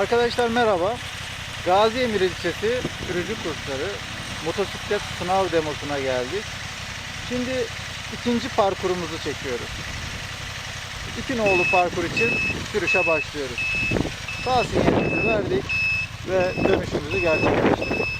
Arkadaşlar merhaba. Gazi Emir ilçesi sürücü kursları motosiklet sınav demosuna geldik. Şimdi ikinci parkurumuzu çekiyoruz. İki nolu parkur için sürüşe başlıyoruz. Sağ sinyalimizi verdik ve dönüşümüzü gerçekleştirdik.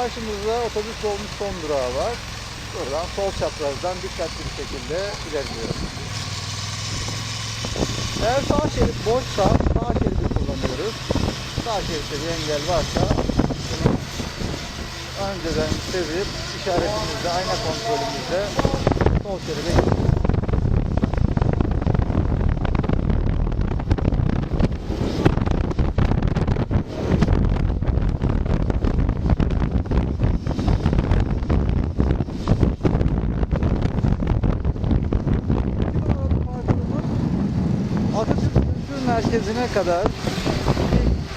Karşımızda otobüs dolmuş son durağı var. Buradan sol çaprazdan dikkatli bir şekilde ilerliyoruz. Eğer sağ şerit boşsa sağ şeridi kullanıyoruz. Sağ şeritte bir engel varsa önceden çevirip işaretimizde, ayna kontrolümüzde sol şeride geçiyoruz. Atatürk Kültür Merkezi'ne kadar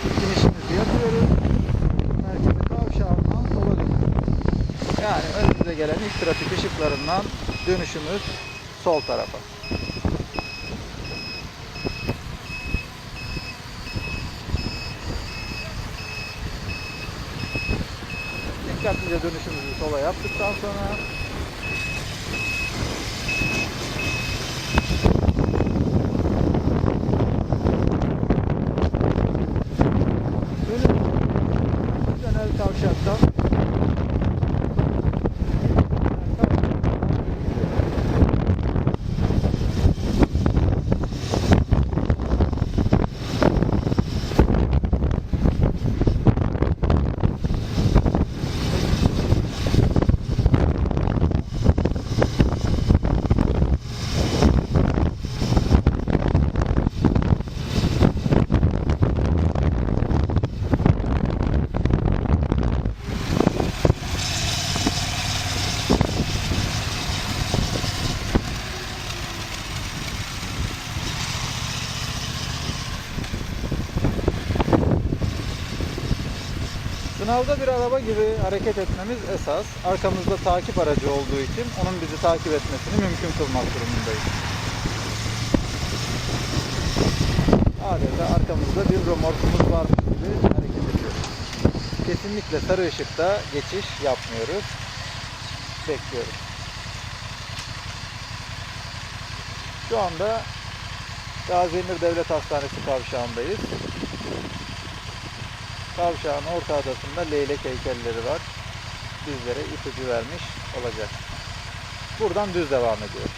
ilk inişimizi yapıyoruz. Merkezi kavşağından sola. Yani önümüze gelen ilk trafik ışıklarından dönüşümüz sol tarafa. Dikkatlice dönüşümüzü sola yaptıktan sonra Dönüp Dönel kavşaktan Sınavda bir araba gibi hareket etmemiz esas. Arkamızda takip aracı olduğu için onun bizi takip etmesini mümkün kılmak durumundayız. Adeta arkamızda bir römorkumuz varmış gibi hareket ediyoruz. Kesinlikle sarı ışıkta geçiş yapmıyoruz. Bekliyoruz. Şu anda Gazi Devlet Hastanesi kavşağındayız. Kavşağın orta adasında leylek heykelleri var. Bizlere ipucu vermiş olacak. Buradan düz devam ediyoruz.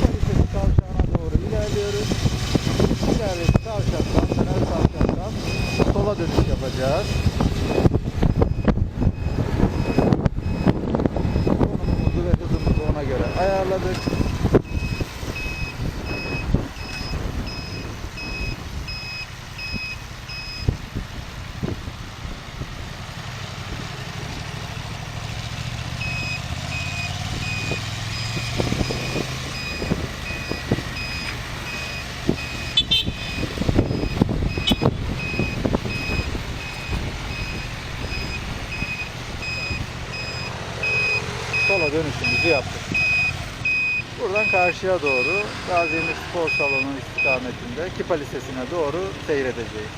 Kaliteli kavşağına doğru ilerliyoruz. İleride kavşaktan, döner kavşaktan sola dönüş yapacağız. Konumumuzu ve hızımızı ona göre ayarladık. sola dönüşümüzü yaptık. Buradan karşıya doğru Gazi Emir Spor Salonu istikametinde Kipa Lisesi'ne doğru seyredeceğiz.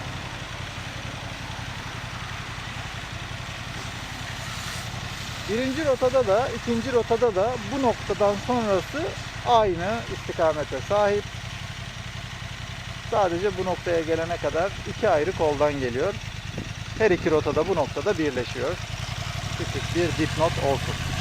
Birinci rotada da ikinci rotada da bu noktadan sonrası aynı istikamete sahip. Sadece bu noktaya gelene kadar iki ayrı koldan geliyor. Her iki rotada bu noktada birleşiyor. Küçük bir dipnot olsun.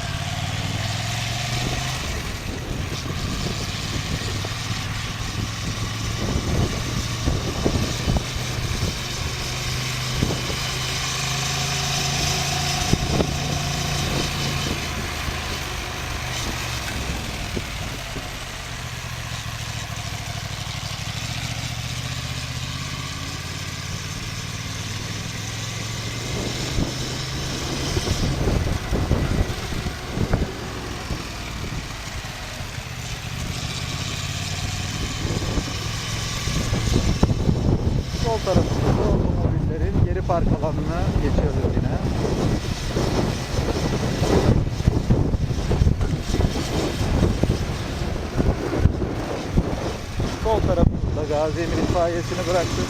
tarafındaki otomobillerin geri park alanına geçiyoruz yine. Sol tarafında Gazi Emir itfaiyesini bıraktık.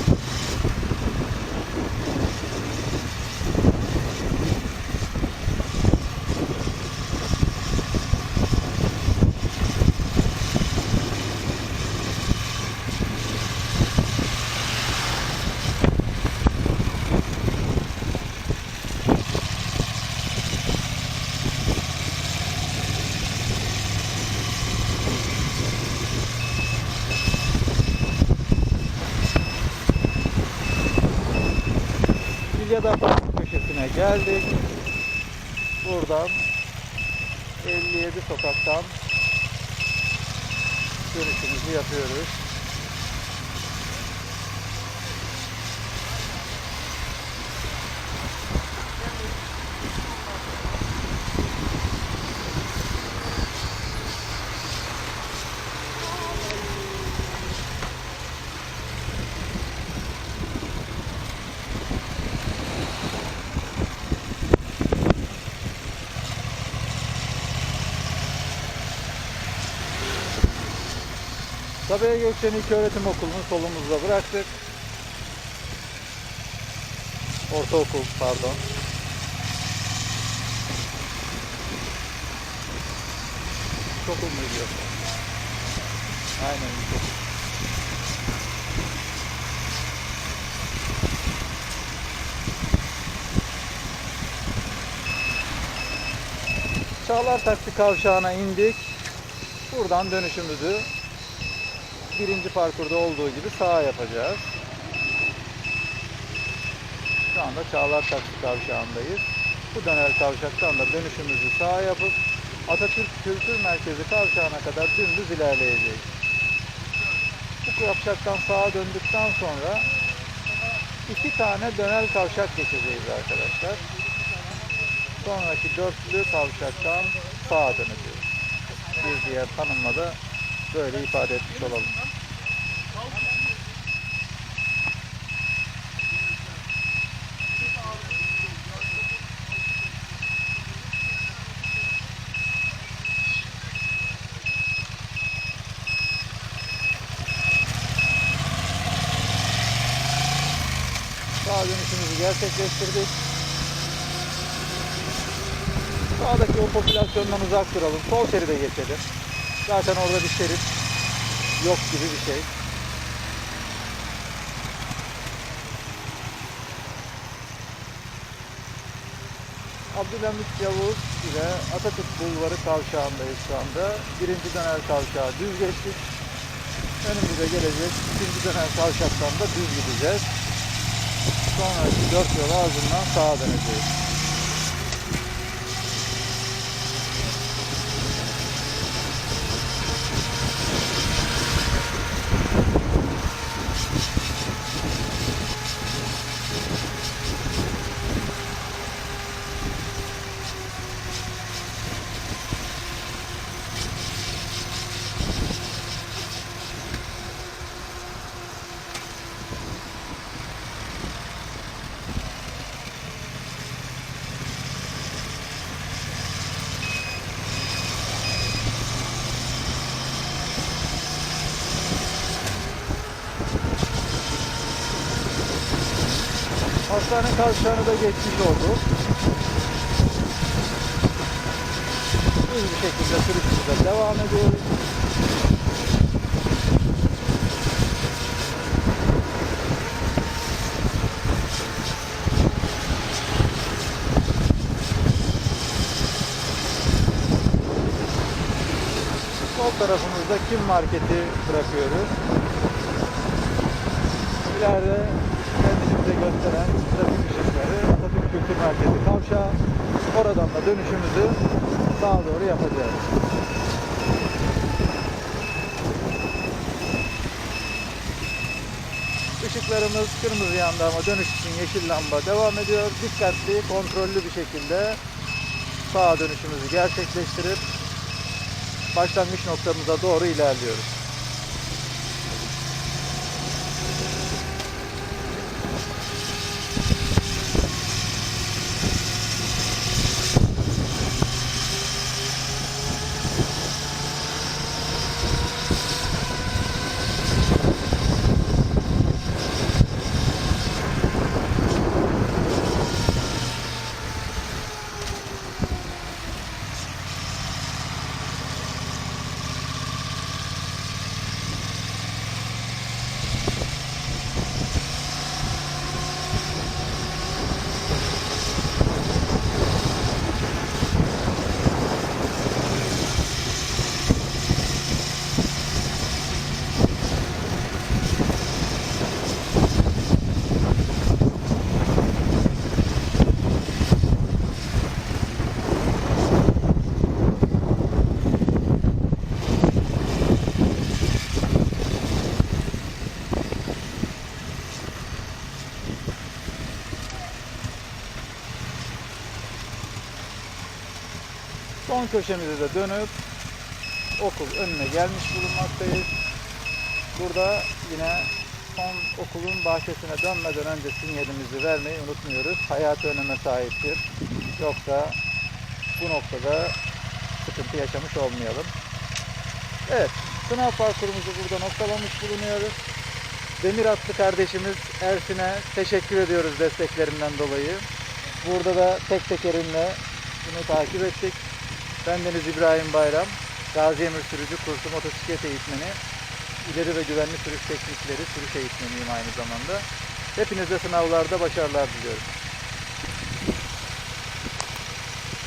Bilyada Park köşesine geldik. Buradan 57 sokaktan dönüşümüzü yapıyoruz. Sabiha Gökçen İlköğretim Okulu'nu solumuzda bıraktık. Ortaokul pardon. Çok yoksa? Aynen çok. Çağlar Taksi Kavşağı'na indik. Buradan dönüşümüzü birinci parkurda olduğu gibi sağa yapacağız. Şu anda Çağlar Taksi Kavşağı'ndayız. Bu döner kavşaktan da dönüşümüzü sağa yapıp Atatürk Kültür Merkezi kavşağına kadar dümdüz ilerleyeceğiz. Bu kavşaktan sağa döndükten sonra iki tane döner kavşak geçeceğiz arkadaşlar. Sonraki dörtlü kavşaktan sağa döneceğiz. Bir diğer tanımla böyle ifade etmiş olalım. Sağ dönüşümüzü gerçekleştirdik. Sağdaki o popülasyondan uzak duralım. Sol şeride geçelim. Zaten orada bir şerit yok gibi bir şey. Abdülhamit Yavuz ile Atatürk Bulvarı kavşağındayız şu anda. Birinci döner kavşağı düz geçtik. Önümüze gelecek ikinci döner kavşaktan da düz gideceğiz. Sonraki dört yol ağzından sağa döneceğiz. Hastane kavşağını da geçmiş olduk. Düz bir şekilde sürüşümüze devam ediyoruz. Sol tarafımızda Kim Market'i bırakıyoruz. İleride kendimize gösteren trafik ışıkları Atatürk Kültür Merkezi kavşağı. Oradan da dönüşümüzü sağa doğru yapacağız. Işıklarımız kırmızı yandı ama dönüş için yeşil lamba devam ediyor. Dikkatli, kontrollü bir şekilde sağa dönüşümüzü gerçekleştirip başlangıç noktamıza doğru ilerliyoruz. Son köşemizi de dönüp okul önüne gelmiş bulunmaktayız. Burada yine son okulun bahçesine dönmeden önce sinyalimizi vermeyi unutmuyoruz. Hayat öneme sahiptir. Yoksa bu noktada sıkıntı yaşamış olmayalım. Evet, sınav parkurumuzu burada noktalamış bulunuyoruz. Demir atlı kardeşimiz Ersin'e teşekkür ediyoruz desteklerinden dolayı. Burada da tek tekerimle bunu takip ettik. Bendeniz İbrahim Bayram, Gazi Emir Sürücü kursu motosiklet eğitmeni. İleri ve güvenli sürüş teknikleri, sürüş eğitmeniyim aynı zamanda. Hepinize sınavlarda başarılar diliyorum.